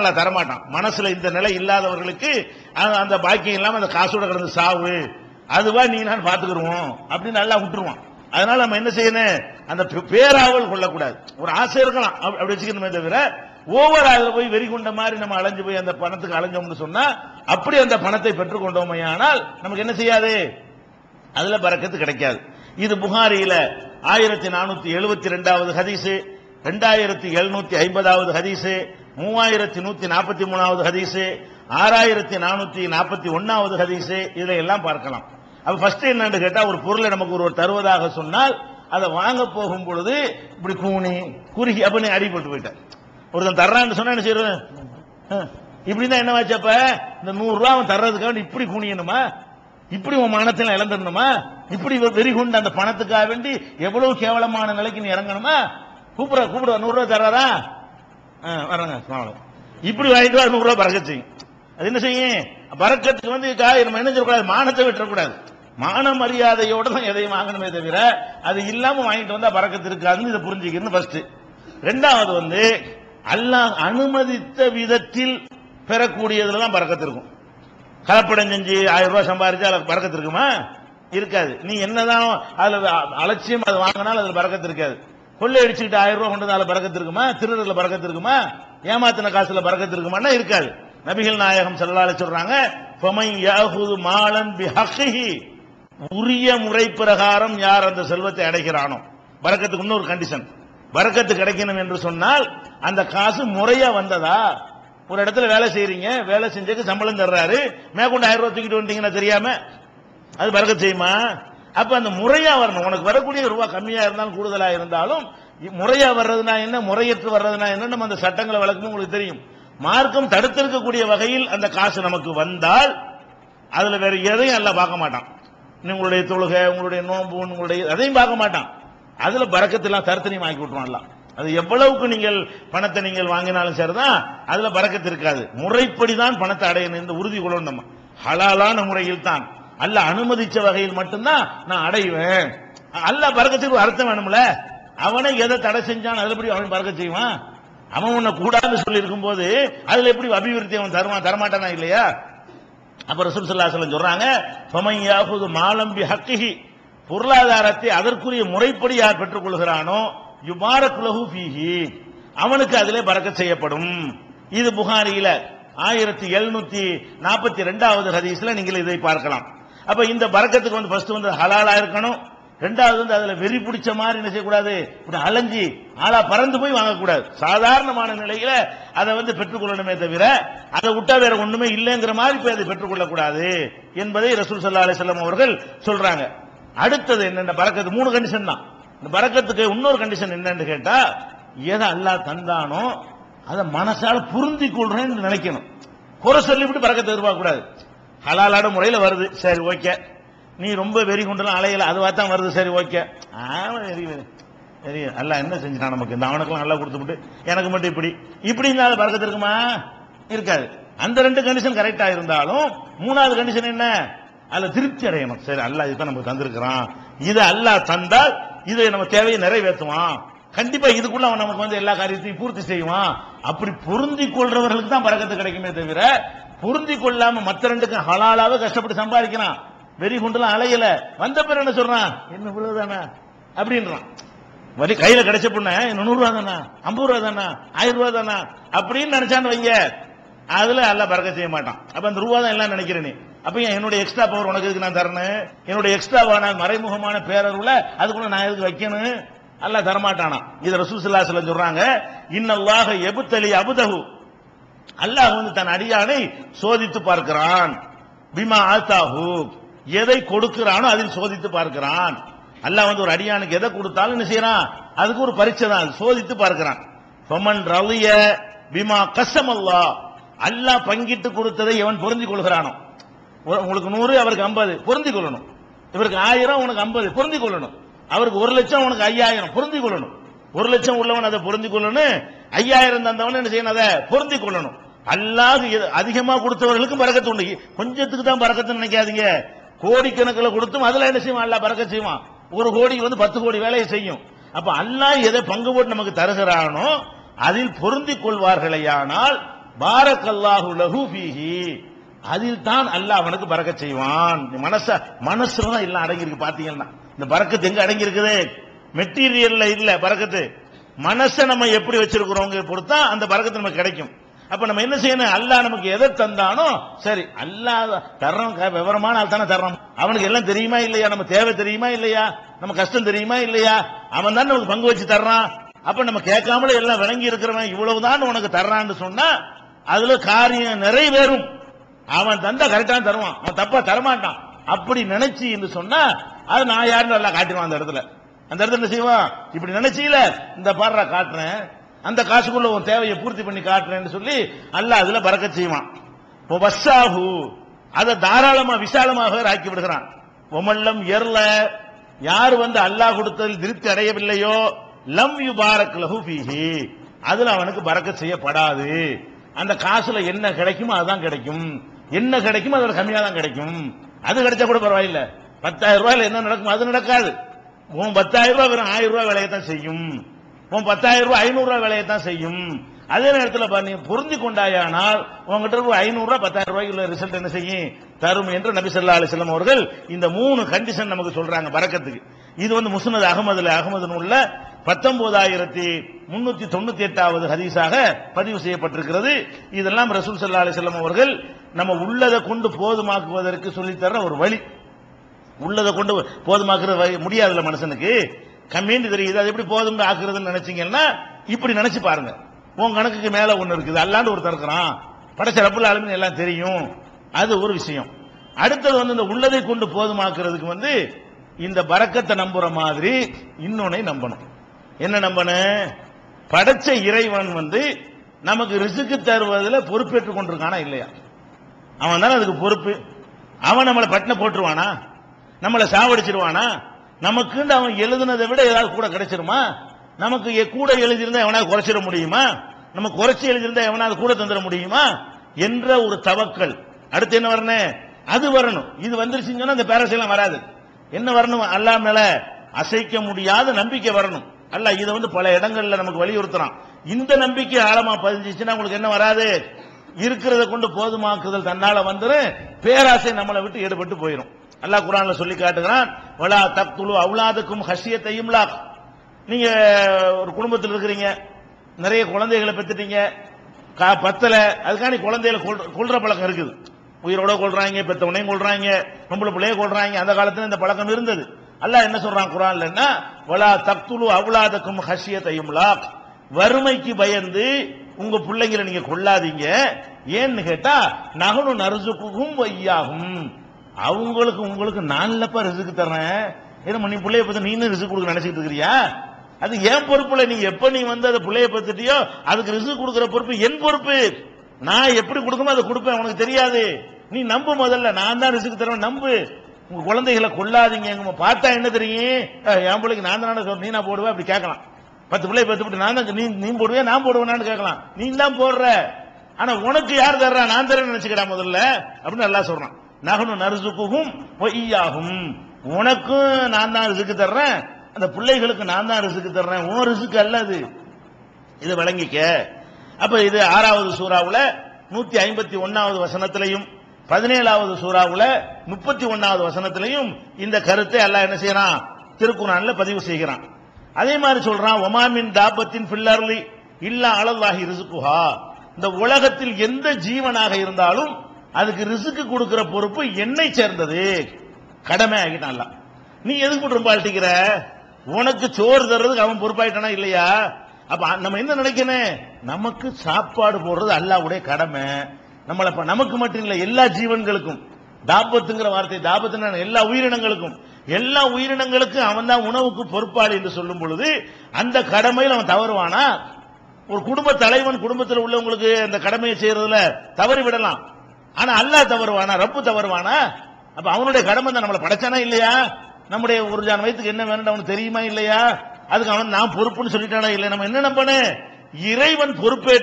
நல்லா தரமாட்டான். மனசுல இந்த நிலை இல்லாதவர்களுக்கு அந்த- பாக்கியம் இல்லாம அந்த காசோட கிடந்து சாவு அதுவா நீ நான் பாத்துக்கிடுவோம் அப்படின்னு நல்லா விட்டுருவான். அதனால நம்ம என்ன செய்யணும்? அந்த பேராவல் கொள்ளக்கூடாது. ஒரு ஆசை இருக்கலாம். அப்படி வச்சுக்கணுமே தவிர ஓவர் அதுல போய் வெறி கொண்ட மாதிரி நம்ம அலைஞ்சு போய் அந்த பணத்துக்கு அலைஞ்சோம்னு சொன்னா அப்படி அந்த பணத்தை பெற்றுக்கொண்டோமையானால் நமக்கு என்ன செய்யாது? அதுல பறக்கத்து கிடைக்காது. இது புகாரியில ஆயிரத்தி நானூத்தி எழுபத்தி ரெண்டாவது ஹதீசு ரெண்டாயிரத்தி எழுநூத்தி ஐம்பதாவது ஹதீசு மூவாயிரத்தி நூத்தி நாற்பத்தி மூணாவது ஹதீஸ் ஆறாயிரத்தி நானூத்தி நாற்பத்தி ஒன்னாவது ஹதீஸு இதை எல்லாம் பார்க்கலாம். அப்ப ஃபர்ஸ்ட் என்னன்னு கேட்டா ஒரு பொருளை நமக்கு ஒருவர் தருவதாக சொன்னால் அதை வாங்க போகும் பொழுது இப்படி கூணி குறுகி அப்படின்னு அடிபட்டு போயிட்டேன் ஒருத்தன் தர்றான்னு சொன்னா என்ன செய்யறது? தான் என்ன வச்சப்ப இந்த நூறு ரூபா அவன் தர்றதுக்காக இப்படி குனியணுமா? இப்படி உன் மனத்தில் இழந்துடணுமா? இப்படி வெறி கொண்டு அந்த பணத்துக்காக வேண்டி எவ்வளவு கேவலமான நிலைக்கு நீ இறங்கணுமா? கூப்பிட கூப்பிட நூறு ரூபா தர்றாரா? வர்றேங்க வாங்க. இப்படி வாங்கிட்டு வா நூறு பறக்க செய்யும் அது என்ன செய்யும்? பறக்கத்துக்கு வந்து காய் நம்ம என்ன செய்யக்கூடாது மானத்தை விட்டுறக்கூடாது. மான மரியாதையோட தான் எதையும் வாங்கணுமே தவிர அது இல்லாம வாங்கிட்டு வந்தா பறக்கத்து இருக்காதுன்னு இதை புரிஞ்சுக்கிறது ஃபர்ஸ்ட் ரெண்டாவது வந்து அல்லாஹ் அனுமதித்த விதத்தில் பெறக்கூடியதுல தான் பறக்கத்து இருக்கும். கலப்படம் செஞ்சு ஆயிரம் ரூபாய் சம்பாரிச்சு அதுல பறக்கத்து இருக்குமா? இருக்காது. நீ என்னதான் அதுல அலட்சியம் அது வாங்கினாலும் அதுல பறக்கத்து இருக்காது. கொள்ளை அடிச்சுக்கிட்டு ஆயிரம் ரூபாய் கொண்டதால பறக்கத்து இருக்குமா? திருடர்ல பறக்கத்து இருக்குமா? ஏமாத்தின காசுல பறக்கத்து இருக்குமான்னா இருக்காது. நபிகள் நாயகம் செல்லால சொல்றாங்க மாலன் உரிய முறை பிரகாரம் யார் அந்த செல்வத்தை அடைகிறானோ? பறக்கத்துக்கு இன்னொரு கண்டிஷன் பறக்கத்து கிடைக்கணும் என்று சொன்னால் அந்த காசு முறையா வந்ததா? ஒரு இடத்துல வேலை செய்யறீங்க வேலை செஞ்சதுக்கு சம்பளம் தர்றாரு மேற்கொண்டு ஆயிரம் ரூபாய் தூக்கிட்டு வந்துட்டீங்கன்னா தெரியாம அது வரக்கத்து செய்யுமா? அப்ப அந்த முறையா வரணும். உனக்கு வரக்கூடிய ரூபா கம்மியா இருந்தாலும் கூடுதலா இருந்தாலும் முறையா வர்றதுனா என்ன? முறையற்று வர்றதுனா என்ன? நம்ம அந்த சட்டங்களை வழக்கமும் உங்களுக்கு தெரியும். மார்க்கம் தடுத்திருக்கக்கூடிய வகையில் அந்த காசு நமக்கு வந்தால் அதுல வேற எதையும் அல்ல பார்க்க மாட்டான். உங்களுடைய தொழுகை உங்களுடைய நோன்பு உங்களுடைய அதையும் பார்க்க மாட்டான். அதுல பறக்கத்தெல்லாம் தருத்தனையும் ஆக்கி விட்டுருவான்லாம் அது எவ்வளவுக்கு நீங்கள் பணத்தை நீங்கள் வாங்கினாலும் சரிதான் அதுல பறக்கத்து இருக்காது. முறைப்படி தான் பணத்தை அடையணும். இந்த உறுதி கொள்ளணும் நம்ம ஹலாலான முறையில் தான் அல்ல அனுமதிச்ச வகையில் மட்டும்தான் நான் அடைவேன். அல்ல பறக்கத்துக்கு அர்த்தம் வேணும்ல? அவனை எதை தடை செஞ்சான் அதுல எப்படி அவன் பறக்க செய்வான்? அவன் உன்னை கூடாதுன்னு சொல்லி இருக்கும்போது அதுல எப்படி அபிவிருத்தி அவன் தருவான் தரமாட்டானா இல்லையா? அப்ப ரசூல் சல்லா அலைஹி சொல்றாங்க ஃபமன் மாலம்பி ஹக்கிஹி பொருளாதாரத்தை அதற்குரிய முறைப்படி யார் பெற்றுக் கொள்கிறானோ யுபாரக் பீஹி அவனுக்கு அதிலே பறக்க செய்யப்படும். இது புகாரியில ஆயிரத்தி எழுநூத்தி நாற்பத்தி ரெண்டாவது ஹதீஸ்ல நீங்கள் இதை பார்க்கலாம். அப்ப இந்த பறக்கத்துக்கு வந்து ஃபர்ஸ்ட் வந்து ஹலாலா இருக்கணும். ரெண்டாவது வந்து அதுல வெறி பிடிச்ச மாதிரி என்ன செய்யக்கூடாது? இப்படி அலைஞ்சி ஆளா பறந்து போய் வாங்கக்கூடாது. சாதாரணமான நிலையில அதை வந்து பெற்றுக்கொள்ளணுமே தவிர அதை விட்டா வேற ஒண்ணுமே இல்லைங்கிற மாதிரி போய் அதை பெற்றுக்கொள்ளக்கூடாது என்பதை ரசூல் சல்லா அலிசல்லாம் அவர்கள் சொல்றாங்க. அடுத்தது என்னென்ன பறக்கத்து மூணு கண்டிஷன் தான். இந்த பறக்கத்துக்கு இன்னொரு கண்டிஷன் என்னன்னு கேட்டா எதை அல்லாஹ் தந்தானோ அதை மனசால புரிந்து கொள்றேன்னு நினைக்கணும். குறை சொல்லிவிட்டு பறக்கத்தை எதிர்பார்க்க கூடாது ஹலாலான முறையில் வருது. சரி ஓகே. நீ ரொம்ப வெறி கொண்டுலாம் அலையில அதுவா தான் வருது. சரி ஓகே. ஆமாம் வெறி வெறி. வெறி. அல்ல என்ன செஞ்சான் நமக்கு? இந்த அவனுக்கெல்லாம் நல்லா கொடுத்துட்டு எனக்கு மட்டும் இப்படி. இப்படி இருந்தாலும் பறக்கத்து இருக்குமா? இருக்காது. அந்த ரெண்டு கண்டிஷன் கரெக்டா இருந்தாலும் மூணாவது கண்டிஷன் என்ன? அதில் திருப்தி அடையணும். சரி அல்லாஹ் இதுதான் நமக்கு தந்திருக்கிறான். இதை அல்லாஹ் தந்தால் இதை நம்ம தேவையை நிறைவேற்றுவான். கண்டிப்பா இதுக்குள்ள அவன் நமக்கு வந்து எல்லா காரியத்தையும் பூர்த்தி செய்வான். அப்படி பொருந்தி கொள்றவர்களுக்கு தான் பறக்கத்து கிடைக்குமே தவிர புரிஞ்சு கொள்ளாம மத்த ரெண்டுக்கும் ஹலாலாவே கஷ்டப்பட்டு சம்பாதிக்கிறான். வெறி குண்டுலாம் அலையல. வந்த பிறகு என்ன சொல்றான்? என்ன இவ்வளவுதானா அப்படின்றான். வரி கையில கிடைச்ச பொண்ண நூறு ரூபா தானா? ஐம்பது ரூபா தானா? ஆயிரம் ரூபா தானா? அப்படின்னு நினைச்சான்னு வைங்க. அதுல எல்லாம் பறக்க செய்ய மாட்டான். அப்ப அந்த ரூபா தான் எல்லாம் நினைக்கிறேன் நீ. அப்ப என்னுடைய எக்ஸ்ட்ரா பவர் உனக்கு இதுக்கு நான் தரணும் என்னுடைய எக்ஸ்ட்ராவான மறைமுகமான பேரருள அதுக்குள்ள நான் எதுக்கு வைக்கணும்? எல்லாம் தரமாட்டானா. இதை ரசூல் ஸல்லல்லாஹு சொல்றாங்க. இன்னல்லாக எபுத்தலி அபுதகு அல்லாஹ் வந்து தன் அடியானை சோதித்து பார்க்கிறான். பிமா ஆத்தாஹு. எதை கொடுக்கிறானோ அதில் சோதித்து பார்க்கிறான். அல்லாஹ் வந்து ஒரு அடியானுக்கு எதை கொடுத்தாலும் என்ன செய்யறான்? அதுக்கு ஒரு பரீட்சை தான். சோதித்து பார்க்கிறான். ஃபமன் ரலிய பிமா கசம் அல்லாஹ் அல்லாஹ் பங்கிட்டு கொடுத்ததை எவன் புரிஞ்சு கொள்கிறானோ? உங்களுக்கு நூறு அவருக்கு ஐம்பது. புரிஞ்சு கொள்ளணும். இவருக்கு ஆயிரம் உனக்கு ஐம்பது. புரிஞ்சு கொள்ளணும். அவருக்கு ஒரு லட்சம் உனக்கு ஐயாயிரம். புரிஞ்சு கொள்ளணும். ஒரு லட்சம் உள்ளவன் அதை புரிஞ்சு கொள்ளணும். ஐயாயிரம் தந்தவன் என்ன செய்யணும் அதை புரிஞ்சு கொள்ளணும். அல்லாஹ் அதிகமாக அதிகமா கொடுத்தவர்களுக்கும் பறக்கத்து உண்டு. கொஞ்சத்துக்கு தான் பறக்கத்துன்னு நினைக்காதீங்க. கோடிக்கணக்கில் கொடுத்தும் அதில் என்ன செய்வான்? அல்லா பறக்க செய்வான். ஒரு கோடிக்கு வந்து பத்து கோடி வேலையை செய்யும். அப்ப அல்லாஹ் எதை பங்கு போட்டு நமக்கு தருகிறானோ அதில் பொருந்திக் கொள்வார்களேயானால் பாரக்கல்லாஹு லஹு பீஹி அதில் தான் அல்லாஹ் அவனுக்கு பறக்க செய்வான். மனச மனசுல தான் எல்லாம் அடங்கியிருக்கு பார்த்தீங்கன்னா பாத்தீங்கன்னா. இந்த பறக்கத்து எங்க அடங்கியிருக்குது? மெட்டீரியல்ல இல்ல பறக்கத்து. மனசை நம்ம எப்படி வச்சிருக்கிறோங்க பொறுத்தா அந்த பறக்கத்து நமக்கு கிடைக்கும். அப்ப நம்ம என்ன செய்யணும்? அல்லாஹ் நமக்கு எதை தந்தானோ சரி அல்லாஹ் தர்றோம் க- விவரமான ஆள் தானே தர்றோம். அவனுக்கு எல்லாம் தெரியுமா இல்லையா? நம்ம தேவை தெரியுமா இல்லையா? நம்ம கஷ்டம் தெரியுமா இல்லையா? அவன் தான் நமக்கு பங்கு வச்சு தர்றான். அப்ப நம்ம கேட்காமலே எல்லாம் விளங்கி இருக்கிறவன் இவ்வளவுதான் உனக்கு தர்றான்னு சொன்னா அதுல காரியம் நிறைவேறும். அவன் தந்தா கரெக்டா தருவான். அவன் தப்பா தரமாட்டான். அப்படி நினைச்சு என்று சொன்னா அது நான் யாருன்னு நல்லா காட்டிடுவான் அந்த இடத்துல. அந்த இடத்துல என்ன செய்வான்? இப்படி நினைச்சீல இந்த பாடுறா காட்டுறேன். அந்த காசுக்குள்ள உன் தேவையை பூர்த்தி பண்ணி காட்டுறேன்னு சொல்லி அல்ல அதுல பறக்க செய்வான். இப்போ வஸ்ஸாகு அதை தாராளமா விசாலமாக ஆக்கி விடுகிறான். ஒமல்லம் எர்ல யார் வந்து அல்லாஹ் கொடுத்ததில் திருப்தி அடையவில்லையோ லம் யு பாரக் லஹு பீஹி அதுல அவனுக்கு பறக்க செய்யப்படாது. அந்த காசுல என்ன கிடைக்குமோ அதுதான் கிடைக்கும். என்ன கிடைக்குமோ அதோட கம்மியா தான் கிடைக்கும். அது கிடைச்சா கூட பரவாயில்ல. பத்தாயிரம் ரூபாயில என்ன நடக்கும் அது நடக்காது. உன் பத்தாயிரம் ரூபாய் வெறும் ஆயிரம் ரூபாய் விலையத்தான் செய்யும். உன் பத்தாயிரம் ரூபாய் ஐநூறு ரூபாய் விலையத்தான் செய்யும். அதே நேரத்தில் பாரு, நீ பொருந்தி கொண்டாயானால் உங்ககிட்ட ஒரு ஐநூறு ரூபாய் பத்தாயிரம் ரூபாய்க்கு ரிசல்ட் என்ன செய்யும்? தரும் என்று நபி சொல்லா அலிஸ்லாம் அவர்கள் இந்த மூணு கண்டிஷன் நமக்கு சொல்றாங்க பறக்கத்துக்கு. இது வந்து முஸ்னது அகமதுல அகமது நூல்ல பத்தொன்பதாயிரத்தி முன்னூத்தி தொண்ணூத்தி எட்டாவது ஹதீஸாக பதிவு செய்யப்பட்டிருக்கிறது. இதெல்லாம் ரசூல் சல்லா அலிஸ்லாம் அவர்கள் நம்ம உள்ளதை கொண்டு போதுமாக்குவதற்கு சொல்லித்தர ஒரு வழி. உள்ளதை கொண்டு போதுமாக்குற வழி- முடியாதுல்ல மனுஷனுக்கு. கம்மின்னு தெரியுது. அது எப்படி போதும் ஆக்குறதுன்னு நினைச்சீங்கன்னா இப்படி நினைச்சு பாருங்க. உன் கணக்குக்கு மேல ஒன்று இருக்குது. அல்லாண்டு ஒருத்தர் இருக்கிறான். படைச்ச ரப்புல் ஆலமீன் எல்லாம் தெரியும். அது ஒரு விஷயம். அடுத்தது வந்து இந்த உள்ளதை கொண்டு போதுமாக்குறதுக்கு வந்து இந்த பறக்கத்தை நம்புற மாதிரி இன்னொன்னை நம்பணும். என்ன நம்பணும் படைச்ச இறைவன் வந்து நமக்கு ரிசுக்கு தருவதில் பொறுப்பேற்றுக் கொண்டிருக்கானா இல்லையா? அவன் தானே அதுக்கு பொறுப்பு. அவன் நம்மளை பட்டின போட்டுருவானா? நம்மளை சாவடிச்சிருவானா? நமக்குன்னு அவன் எழுதுனதை விட ஏதாவது கூட கிடைச்சிருமா? நமக்கு கூட எழுதியிருந்தா எவனாவது குறைச்சிட முடியுமா? நம்ம குறைச்சி எழுதியிருந்தா எவனாவது கூட தந்துட முடியுமா? என்ற ஒரு தவக்கல். அடுத்து என்ன வரணும்? அது வரணும். இது வந்துருச்சுன்னு அந்த பேரசெல்லாம் வராது. என்ன வரணும்? அல்லா மேல அசைக்க முடியாத நம்பிக்கை வரணும். அல்ல இதை வந்து பல இடங்கள்ல நமக்கு வலியுறுத்துறான். இந்த நம்பிக்கை ஆழமா பதிஞ்சிச்சுன்னா உங்களுக்கு என்ன வராது? இருக்கிறத கொண்டு போதுமாக்குதல் தன்னால வந்துரு பேராசை நம்மளை விட்டு ஈடுபட்டு போயிடும் அல்லாஹ் குரான்ல சொல்லி காட்டுகிறான் வலா தக்துலு அவுலாதுக்கும் ஹஷியத்தையும் லாக் நீங்க ஒரு குடும்பத்தில் இருக்கிறீங்க நிறைய குழந்தைகளை பெற்றுட்டீங்க கா- பத்தல அதுக்காண்டி குழந்தைகளை கொள்ற பழக்கம் இருக்குது. உயிரோட கொள்றாங்க பெத்தவனையும் கொள்றாங்க நம்மள பிள்ளைய கொள்றாங்க அந்த காலத்துல இந்த பழக்கம் இருந்தது. அல்லாஹ் என்ன சொல்றான் குரான்லன்னா வலா தக்துலு அவுலாதக்கும் ஹஷியத்தையும் லாக் வறுமைக்கு பயந்து உங்க பிள்ளைங்களை நீங்க கொள்ளாதீங்க ஏன்னு கேட்டா நகனு நரசுக்கும் வையாகும் அவங்களுக்கு உங்களுக்கு நான்லப்பா ரிசுக்கு தர்றேன். ஏன்னா நீ பிள்ளைய பத்தி நீனும் ரிசுக்கு கொடுக்க நினைச்சிட்டு இருக்கிறியா? அது என் பொறுப்புல நீ எப்ப நீ வந்து அதை பிள்ளைய பத்திட்டியோ அதுக்கு ரிசுக்கு கொடுக்குற பொறுப்பு என் பொறுப்பு. நான் எப்படி கொடுக்கணும் அதை கொடுப்பேன் உனக்கு தெரியாது. நீ நம்பு முதல்ல நான் தான் ரிசுக்கு தருவேன் நம்பு. உங்க குழந்தைகளை கொள்ளாதீங்க பார்த்தா என்ன தெரியும்? என் பிள்ளைக்கு நான் தானே சொல்றேன் நீ நான் போடுவேன் அப்படி கேட்கலாம். பத்து பிள்ளை பத்து விட்டு நான் தான் நீ நீ போடுவேன் நான் போடுவேனான்னு கேட்கலாம். நீ தான் போடுற. ஆனா உனக்கு யார் தர்றா? நான் தரேன்னு நினைச்சுக்கிறா முதல்ல அப்படின்னு நல்லா சொல்றான். நகனு நறுசுக்கும் பொய்யாகும். உனக்கும் நான் தான் ரிசுக்கு தர்றேன் அந்த பிள்ளைகளுக்கு நான் தான் ரிசுக்கு தர்றேன். உன் ரிசுக்கு அல்ல அது. இதை விளங்கிக்க. அப்ப இது ஆறாவது சூறாவுல நூத்தி ஐம்பத்தி ஒன்னாவது வசனத்திலையும் பதினேழாவது சூறாவுல முப்பத்தி ஒன்னாவது வசனத்திலையும் இந்த கருத்தை எல்லாம் என்ன செய்யறான்? திருக்குறான்ல பதிவு செய்கிறான். அதே மாதிரி சொல்றான் ஒமாமின் தாபத்தின் பில்லர்லி இல்லா அளவாகி ரிசுக்குஹா. இந்த உலகத்தில் எந்த ஜீவனாக இருந்தாலும் அதுக்கு ரிசுக்கு கொடுக்கிற பொறுப்பு என்னை சேர்ந்தது. கடமை ஆகிட்டான் நீ எதுக்கு ரொம்ப அழட்டிக்கிற உனக்கு சோறு தர்றதுக்கு அவன் பொறுப்பாயிட்டானா இல்லையா? அப்ப நம்ம என்ன நினைக்கணும்? நமக்கு சாப்பாடு போடுறது அல்லாவுடைய கடமை. நம்மள நமக்கு மட்டும் இல்லை எல்லா ஜீவன்களுக்கும். தாபத்துங்கிற வார்த்தை தாபத்து எல்லா உயிரினங்களுக்கும். எல்லா உயிரினங்களுக்கும் அவன் தான் உணவுக்கு பொறுப்பாளி என்று சொல்லும் பொழுது அந்த கடமையில் அவன் தவறுவானா? ஒரு குடும்ப தலைவன் குடும்பத்தில் உள்ளவங்களுக்கு அந்த கடமையை செய்யறதுல தவறி விடலாம் ஆனா அல்லாஹ் தவறுவானா? ரப்பு தவறுவானா? அப்ப அவனுடைய கடமை தான். நம்மளை படைச்சானா இல்லையா? நம்முடைய ஒரு ஜான் வயதுக்கு என்ன வேணும் அவனுக்கு தெரியுமா இல்லையா? அதுக்கு அவன் நான் பொறுப்புன்னு சொல்லிட்டானா இல்லையா? நம்ம என்ன நம்பனே இறைவன் பொறுப்பேற்று